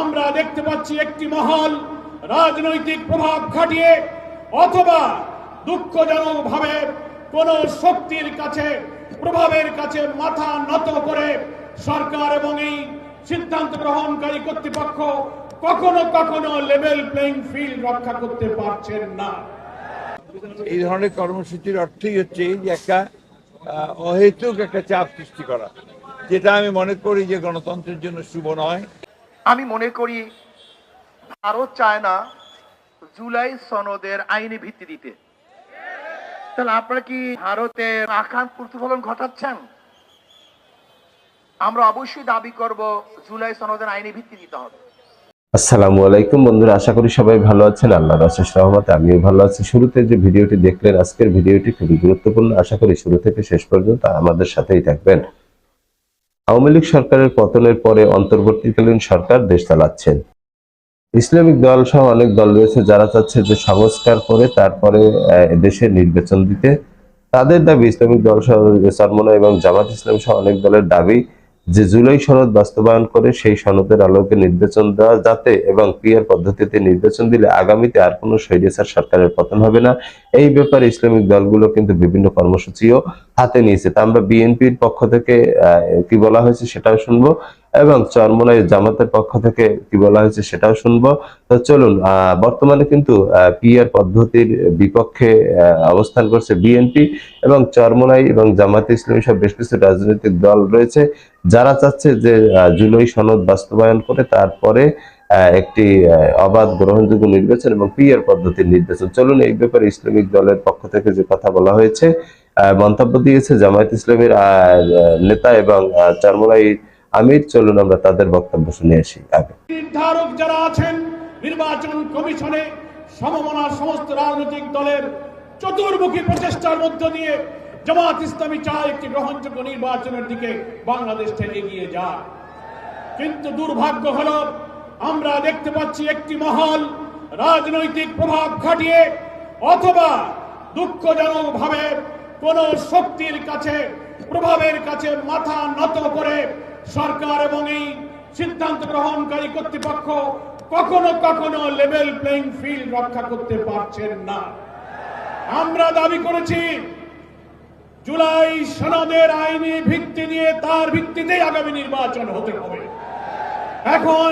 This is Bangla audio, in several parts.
আমরা দেখতে পাচ্ছি একটি মহল রাজনৈতিক প্রভাব খাটিয়ে, অথবা দুঃখজনক ভাবে কোন শক্তির কাছে, প্রভাবের কাছে মাথা নত করে সরকার এবং এই সিদ্ধান্ত গ্রহণকারী কর্তৃপক্ষ কখনো কখনো লেভেল প্লেইং ফিল্ড রক্ষা করতে পারছেন না। এই ধরনের কর্মসূচির অর্থই হচ্ছে যে একটা অহেতুক একটা চাপ সৃষ্টি করা, যেটা আমি মনে করি যে গণতন্ত্রের জন্য শুভ নয়। আমি মনে করি ভারত চায় না জুলাই সনদের আইনি ভিত্তি দিতে। তাহলে আপনারা কি ভারতের আকাম প্রতিফলন ঘটাচ্ছেন? আমরা অবশ্যই দাবি করব জুলাই সনদের আইনি ভিত্তি দিতে হবে। আসসালামু আলাইকুম বন্ধুরা, আশা করি সবাই ভালো আছেন। আল্লাহর অশেষ রহমতে আমিও ভালো আছি। শুরুতে যে ভিডিওটি দেখলেন, আজকের ভিডিওটি খুবই গুরুত্বপূর্ণ। আশা করি শুরু থেকে শেষ পর্যন্ত আমাদের সাথেই থাকবেন। আওয়ামী লীগ সরকারের পতনের পরে অন্তর্বর্তীকালীন সরকার দেশ চালাচ্ছেন। ইসলামিক দল সহ অনেক দল রয়েছে যারা চাচ্ছে যে সংস্কার করে তারপরে দেশে নির্বাচন দিতে। তাদের দাবি, ইসলামিক দল সহ সরমনা এবং জামাত ইসলাম সহ অনেক দলের দাবি যে জুলাই সনদ বাস্তবায়ন করে সেই সনদের আলোকে নির্বাচন দেওয়া যাতে এবং ক্রিয়ার পদ্ধতিতে নির্বাচন দিলে আগামীতে আর কোনো স্বৈরাচার সরকারের পতন হবে না। এই ব্যাপারে ইসলামিক দলগুলো কিন্তু বিভিন্ন কর্মসূচিও হাতে নিয়েছে। তা আমরা বিএনপির পক্ষ থেকে কি বলা হয়েছে সেটাও শুনব। এবং চরমনাই জামাতের পক্ষ থেকে কি বলা হয়েছে সেটাও শুনব। তো চলুন বর্তমানে কিন্তু পিআর পদ্ধতির বিপক্ষে অবস্থান করছে বিএনপি এবং চরমনাই এবং জামাত ইসলামী সব বেশ কিছু রাজনৈতিক দল রয়েছে। যারা চাচ্ছে যে জুলাই সনদ বাস্তবায়ন করে তারপরে একটি অবাধ গ্রহণযোগ্য নির্বাচন এবং পিআর পদ্ধতির নির্বাচন। চলুন এই ব্যাপারে ইসলামিক দলের পক্ষ থেকে যে কথা বলা হয়েছে মন্তব্য দিয়েছে জামায়াত ইসলামের নেতা এবং চরমনাই আমির, চলুন আমরা তাদের বক্তব্য শুনে আসি আগে। নির্ধারক যারা আছেন, নির্বাচন কমিশনে সমমনার সমস্ত রাজনৈতিক দলের চতুর্মুখী প্রচেষ্টার মধ্য দিয়ে জামাত ইসলামী চায় একটি গ্রহণযোগ্য নির্বাচনের দিকে বাংলাদেশটা এগিয়ে যায় কিন্তু দুর্ভাগ্য হল, আমরা দেখতে পাচ্ছি একটি মহল রাজনৈতিক প্রভাব খাটিয়ে অথবা দুঃখজনক ভাবে কোন শক্তির কাছে, প্রভাবের কাছে মাথা নত করে সরকার এবং এই সিদ্ধান্ত গ্রহণকারী কর্তৃপক্ষ কখনো কখনো লেভেল প্লেইং ফিল্ড রক্ষা করতে পারছেন না। আমরা দাবি করেছি, জুলাই সনদের আইনি ভিত্তি নিয়ে তার ভিত্তিতেই আগামী নির্বাচন হতে হবে। এখন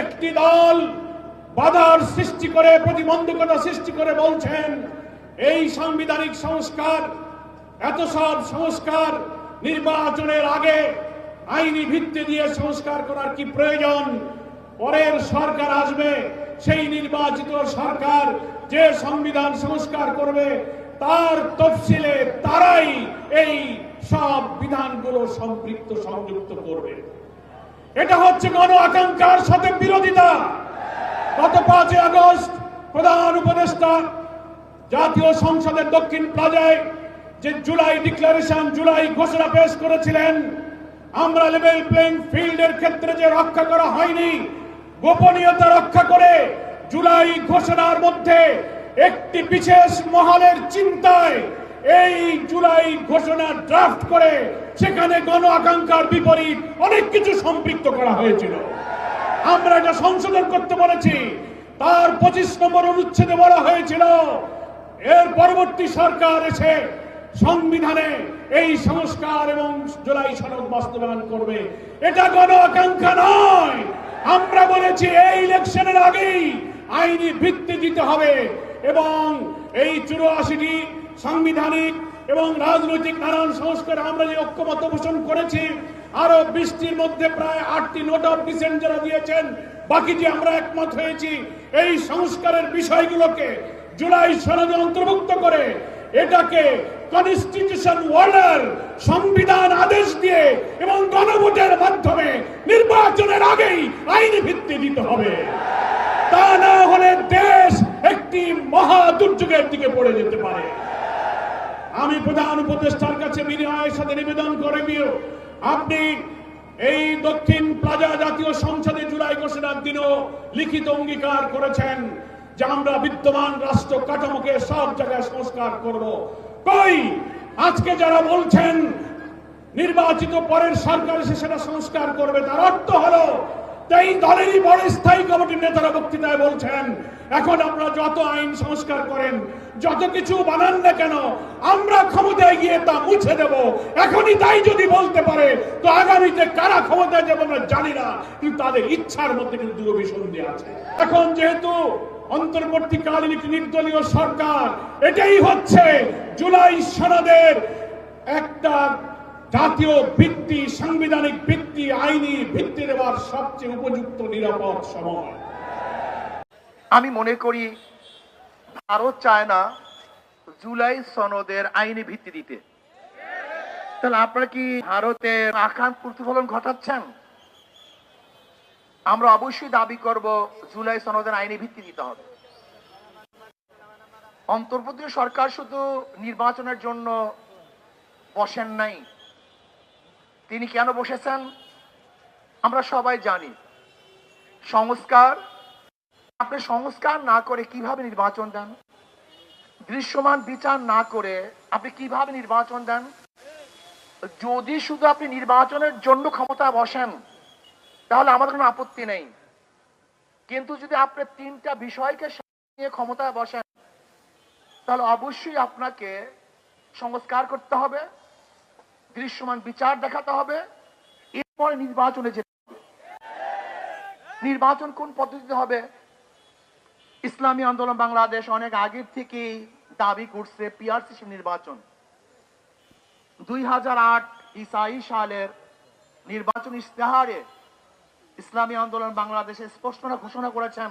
একটি দল বাধার সৃষ্টি করে, প্রতিবন্ধকতা সৃষ্টি করে বলছেন, এই সাংবিধানিক সংস্কার এত সব সংস্কার নির্বাচনের আগে আইনি ভিত্তি দিয়ে সংস্কার করার কি প্রয়োজন? পরের সরকার আসবে, সেই নির্বাচিত সরকার যে সংবিধান সংস্কার করবে, তার তফসিলে তারাই এই সব বিধানগুলো সম্পৃক্ত, সংযুক্ত করবে। এটা হচ্ছে গণ আকাঙ্ক্ষার সাথে বিরোধিতা। গত পাঁচই আগস্ট প্রধান উপদেষ্টা জাতীয় সংসদের দক্ষিণ প্লাজায় যে জুলাই ডিক্লারেশন, জুলাই ঘোষণা পেশ করেছিলেন আমরা লেভেল প্লেইং ফিল্ডের ক্ষেত্রে যে রক্ষা করা হয়নি, গোপনীয়তা রক্ষা করে জুলাই ঘোষণার মধ্যে একটি বিশেষ মহলের চিন্তায় এই জুলাই ঘোষণা ড্রাফট করে সেখানে গণ আকাঙ্ক্ষার বিপরীত অনেক কিছু সম্পৃক্ত করা হয়েছিল। আমরা এটা সংশোধন করতে বলেছি, তার পঁচিশ নম্বর অনুচ্ছেদে বলা হয়েছিল, এর পরবর্তী সরকার এসে সংবিধানে এই সংস্কার এবং জুলাই সনদ বাস্তবায়ন করবে। এটা গণ আকাঙ্ক্ষা নয়। আমরা বলেছি এই ইলেকশনের আগেই আইনি ভিত্তি দিতে হবে এবং এই চুরাশিটি সাংবিধানিক এবং রাজনৈতিক নানান সংস্কার আমরা যে ঐক্যমত পোষণ করেছি, আরও বৃষ্টির মধ্যে প্রায় আটটি নোট অফ ডিসেন্ট যারা দিয়েছেন বাকিটি আমরা একমত হয়েছি, এই সংস্কারের বিষয়গুলোকে জুলাই সনদে অন্তর্ভুক্ত করে এটাকে কনস্টিটিউশন ওয়ার্ডার সংবিধান আদেশ দিয়ে এবং গণভোটের মাধ্যমে নির্বাচনের আগেই আইনি ভিত্তি দিতে হবে। তা না হলে দেশ একটি মহা দুর্যোগের দিকে পড়ে যেতে পারে। আমি প্রধান উপদেষ্টার কাছে বিনয়ের সাথে নিবেদন করে দিও, আপনি এই দক্ষিণ প্লাজা জাতীয় সংসদে জুলাই ঘোষণার দিনও লিখিত অঙ্গীকার করেছেন যে আমরা বিদ্যমান রাষ্ট্র কাঠামোকে সব জায়গায় সংস্কার করব। কই আজকে যারা বলছেন নির্বাচিত পরের সরকার এসে সেটা সংস্কার করবে, তার অর্থ হলো তাই দলেরই বড় স্থায়ী কমিটির নেতারা বক্তৃতায় বলছেন, এখন আপনারা যত আইন সংস্কার করেন, যত কিছু বানান না কেন, আমরা ক্ষমতায় গিয়ে তা মুছে দেব। এখনই তাই যদি বলতে পারে, তো আগামীতে কারা ক্ষমতায় যাবে আমরা জানি না, কিন্তু তাদের ইচ্ছার মধ্যে কিন্তু দুরভিসন্ধি আছে। এখন যেহেতু অন্তর্বর্তীকালীন একটি নির্দলীয় সরকার, এটাই হচ্ছে জুলাই সনদের একটা জাতীয় ভিত্তি, সাংবিধানিক ভিত্তি, আইনি ভিত্তি দেওয়ার সবচেয়ে উপযুক্ত, নিরাপদ সময়। আমি মনে করি ভারত চায় না জুলাই সনদের আইনি ভিত্তি দিতে। তাহলে আপনারা কি ভারতের আকাঙ্ক প্রতিফলন ঘটাচ্ছেন? আমরা অবশ্যই দাবি করব, জুলাই সনদের আইনি ভিত্তি দিতে হবে। অন্তর্বর্তী সরকার শুধু নির্বাচনের জন্য বসেন নাই। তিনি কেন বসেছেন? আমরা সবাই জানি। সংস্কার, আপনি সংস্কার না করে কীভাবে নির্বাচন দেন? দৃশ্যমান বিচার না করে আপনি কীভাবে নির্বাচন দেন? যদি শুধু আপনি নির্বাচনের জন্য ক্ষমতা বসেন তাহলে আমাদের কোনো আপত্তি নেই। কিন্তু যদি আপনি তিনটা বিষয়কে নিয়ে ক্ষমতায় বসেন, তাহলে অবশ্যই আপনাকে সংস্কার করতে হবে, দৃশ্যমান বিচার দেখাতে হবে, এরপরে নির্বাচনে যেতে হবে। নির্বাচন কোন পদ্ধতিতে হবে? ইসলামী আন্দোলন বাংলাদেশ অনেক আগের থেকেই দাবি করছে পিআরসি নির্বাচন। দুই হাজার আট ইসাই সালের নির্বাচন ইশতেহারে ইসলামী আন্দোলন বাংলাদেশে স্পষ্ট ঘোষণা করেছেন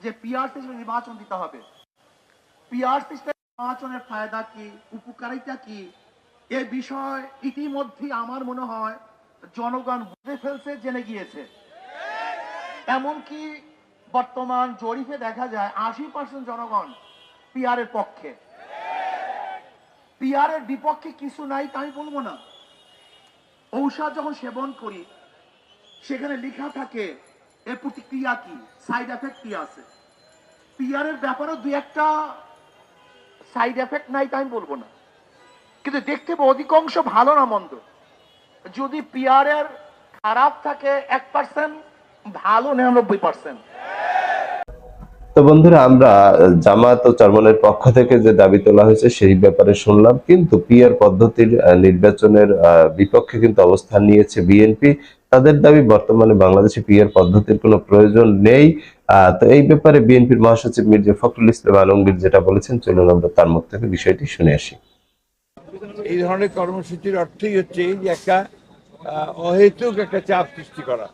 যে পিআরসি নির্বাচন দিতে হবে। পিআরসি নির্বাচনের ফায়দা কি, উপকারিতা কি, এ বিষয় ইতিমধ্যে আমার মনে হয় জনগণ বুঝে ফেলছে, জেনে গিয়েছে। এমনকি বর্তমান জরিপে দেখা যায় আশি পার্সেন্ট জনগণ পিআর এর পক্ষে। পিআর এর বিপক্ষে কিছু নাই, তাই বলব না। ঔষধ যখন সেবন করি সেখানে লেখা থাকে এর প্রতিক্রিয়া কি? সাইড এফেক্ট কি আছে? পিআর এর ব্যাপারে দুই একটা সাইড এফেক্ট নাই তাই আমি বলব না। কিন্তু দেখতে পাবো অধিকাংশ ভালো না মন্দ। যদি পিআর এর খারাপ থাকে এক পার্সেন্ট ভালো নিরানব্বই পার্সেন্ট তো বন্ধুরা, আমরা জামাত ও চরমনের পক্ষ থেকে যে দাবি তোলা হয়েছে সেই ব্যাপারে শুনলাম, কিন্তু পিআর পদ্ধতির নির্বাচনের বিপক্ষে কিন্তু অবস্থান নিয়েছে বিএনপি। তাদের দাবি বর্তমানে বাংলাদেশে পিআর পদ্ধতির কোনো প্রয়োজন নেই। তো এই ব্যাপারে বিএনপির মহাসচিব মির্জা ফখরুল ইসলাম আলমগীর যেটা বলেছেন, চলুন আমরা তার মুখ থেকে বিষয়টি শুনে আসি। এই ধরনের কর্মসূচির অর্থই হচ্ছে একটা অহেতুক একটা চাপ সৃষ্টি করা।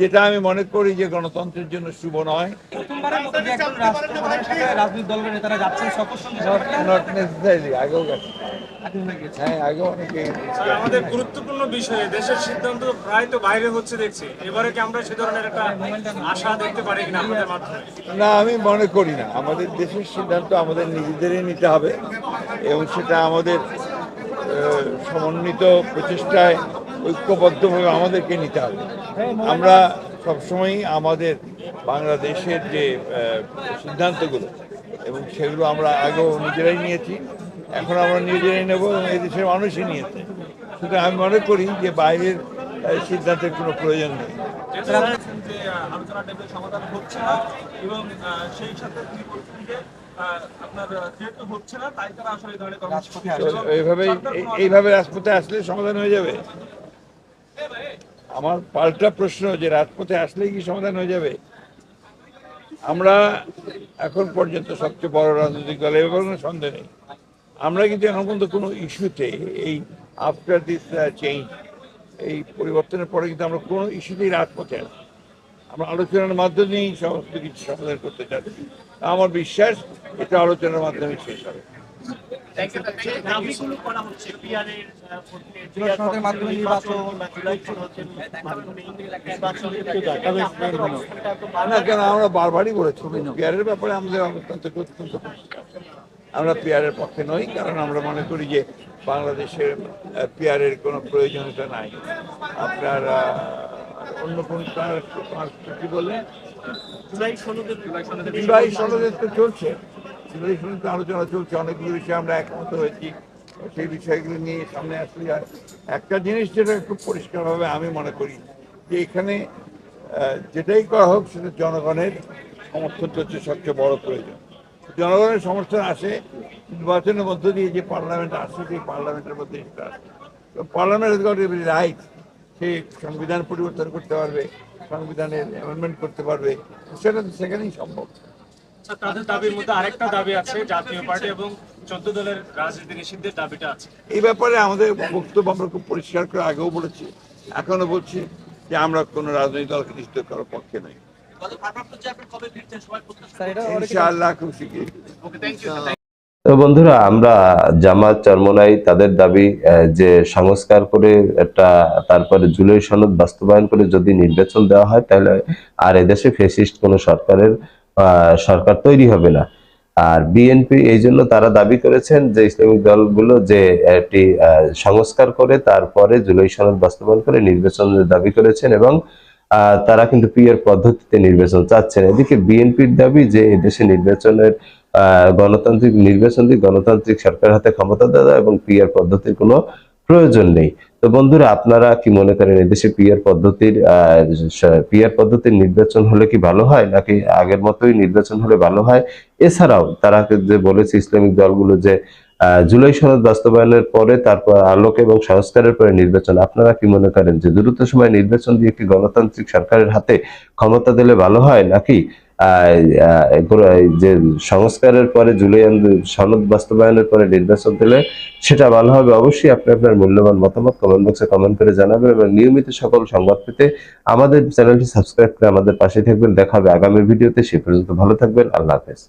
যেটা আমি মনে করি যে গণতন্ত্রের জন্য শুভ নয়। হ্যাঁ আমাদের গুরুত্বপূর্ণ বিষয়ে দেশের সিদ্ধান্ত প্রায় তো বাইরে হচ্ছে দেখছি। এবারে কি আমরা সে ধরনের একটা আশা দেখতে পারি কিনা আপনাদের মাধ্যমে? না আমি মনে করি না। আমাদের দেশের সিদ্ধান্ত আমাদের নিজেদেরই নিতে হবে এবং সেটা আমাদের সমন্বিত প্রচেষ্টায় ঐক্যবদ্ধভাবে আমাদেরকে নিতে হবে। আমরা সবসময়ই আমাদের বাংলাদেশের যে সিদ্ধান্তগুলো এবং সেগুলো আমরা আগেও নিজেরাই নিয়েছি এখন আমরা নিজেরাই নেব এবং এই দেশের মানুষই নিয়েছে। সুতরাং আমি মনে করি যে বাইরের সিদ্ধান্তের কোনো প্রয়োজন নেই। সমাধান হচ্ছে না এবং সেই সাথে এইভাবে এই- এইভাবে রাজপথে আসলে সমাধান হয়ে যাবে। আমার পাল্টা প্রশ্ন, যে রাজপথে আসলেই কি সমাধান হয়ে যাবে? আমরা এখন পর্যন্ত সবচেয়ে বড় রাজনৈতিক দল, এ ব্যাপারে কোনো সন্দেহ নেই। আমরা কিন্তু এখন পর্যন্ত কোনো ইস্যুতে এই আফটার দিস চেঞ্জ এই পরিবর্তনের পরে কিন্তু আমরা কোনো ইস্যুতেই রাজপথে আছি আমরা আলোচনার মাধ্যমেই সমস্ত কিছু সমাধান করতে চাচ্ছি। আমার বিশ্বাস, এটা আলোচনার মাধ্যমে শেষ হবে। জুলাই আমরা বারবারই বলেছি পিয়ারের ব্যাপারে আমাদের অবস্থান থেকে অত্যন্ত আমরা পিয়ারের পক্ষে নই কারণ আমরা মনে করি যে বাংলাদেশের পিয়ারের কোনো প্রয়োজনীয়তা নাই। আপনার অন্য কোন কি বললেন? জুলাই সনদের তো চলছে। সনদের আলোচনা চলছে, অনেকগুলো বিষয়ে আমরা একমত হয়েছি। সেই বিষয়গুলো নিয়ে সামনে আসলে একটা জিনিস যেটা খুব পরিষ্কারভাবে আমি মনে করি, যে এখানে যেটাই করা হোক, সেটা জনগণের সমর্থন হচ্ছে সবচেয়ে বড় প্রয়োজন। জনগণের সমর্থন আসে, নির্বাচনের মধ্য দিয়ে যে পার্লামেন্ট আসে, সেই পার্লামেন্টের মধ্যে সেটা আসে। পার্লামেন্ট রাইট সে সংবিধান পরিবর্তন করতে পারবে, সংবিধানের অ্যামেন্ডমেন্ট করতে পারবে, সেটা তো সেখানেই সম্ভব। তাদের দাবির মধ্যে আরেকটা দাবি আছে জাতীয় পার্টি এবং চোদ্দ দলের রাজনীতি নিষিদ্ধের দাবিটা আছে। এই ব্যাপারে আমাদের বক্তব্য আমরা খুব পরিষ্কার করে আগেও বলেছি এখনও বলছি যে আমরা কোনো রাজনৈতিক দলকে নিষিদ্ধ করার পক্ষে নই। ইনশাআল্লাহ খুব তো বন্ধুরা আমরা জামাত চরমনাই তাদের দাবি আহ, যে সংস্কার করে একটা তারপরে জুলাই সনদ বাস্তবায়ন করে যদি নির্বাচন দেওয়া হয় তাহলে আর এদেশে ফেসিস্ট কোনো সরকারের আহ, সরকার তৈরি হবে না। আর বিএনপি এই জন্য তারা দাবি করেছেন যে ইসলামিক দলগুলো যে একটি সংস্কার করে তারপরে জুলাই সনদ বাস্তবায়ন করে নির্বাচনের দাবি করেছেন এবং তারা কিন্তু পিয়ার পদ্ধতিতে নির্বাচন চাচ্ছেন। এদিকে বিএনপির দাবি যে এদেশে নির্বাচনের গণতান্ত্রিক নির্বাচন দিয়ে গণতান্ত্রিক সরকারের হাতে ক্ষমতা দেওয়া এবং পিয়ার পদ্ধতির কোনো প্রয়োজন নেই। তো বন্ধুরা, আপনারা কি মনে করেন এদেশে পিয়ার পদ্ধতির পিয়ার পদ্ধতির নির্বাচন হলে কি ভালো হয়, নাকি আগের মতোই নির্বাচন হলে ভালো হয়? এছাড়াও তারা যে বলেছে ইসলামিক দলগুলো যে জুলাই সনদ বাস্তবায়নের পরে তারপর আলোক এবং সংস্কারের পরে নির্বাচন, আপনারা কি মনে করেন যে দ্রুত সময় নির্বাচন দিয়ে একটি গণতান্ত্রিক সরকারের হাতে ক্ষমতা দিলে ভালো হয়, নাকি যে সংস্কারের পরে জুলাই সনদ বাস্তবায়নের পরে নির্বাচন দিলে সেটা ভালো হবে। অবশ্যই আপনি আপনার মূল্যবান মতামত কমেন্ট বক্সে কমেন্ট করে জানাবেন এবং নিয়মিত সকল সংবাদ পেতে আমাদের চ্যানেলটি সাবস্ক্রাইব করে আমাদের পাশে থাকবেন। দেখা হবে আগামী ভিডিওতে সে পর্যন্ত ভালো থাকবেন। আল্লাহ হাফেজ।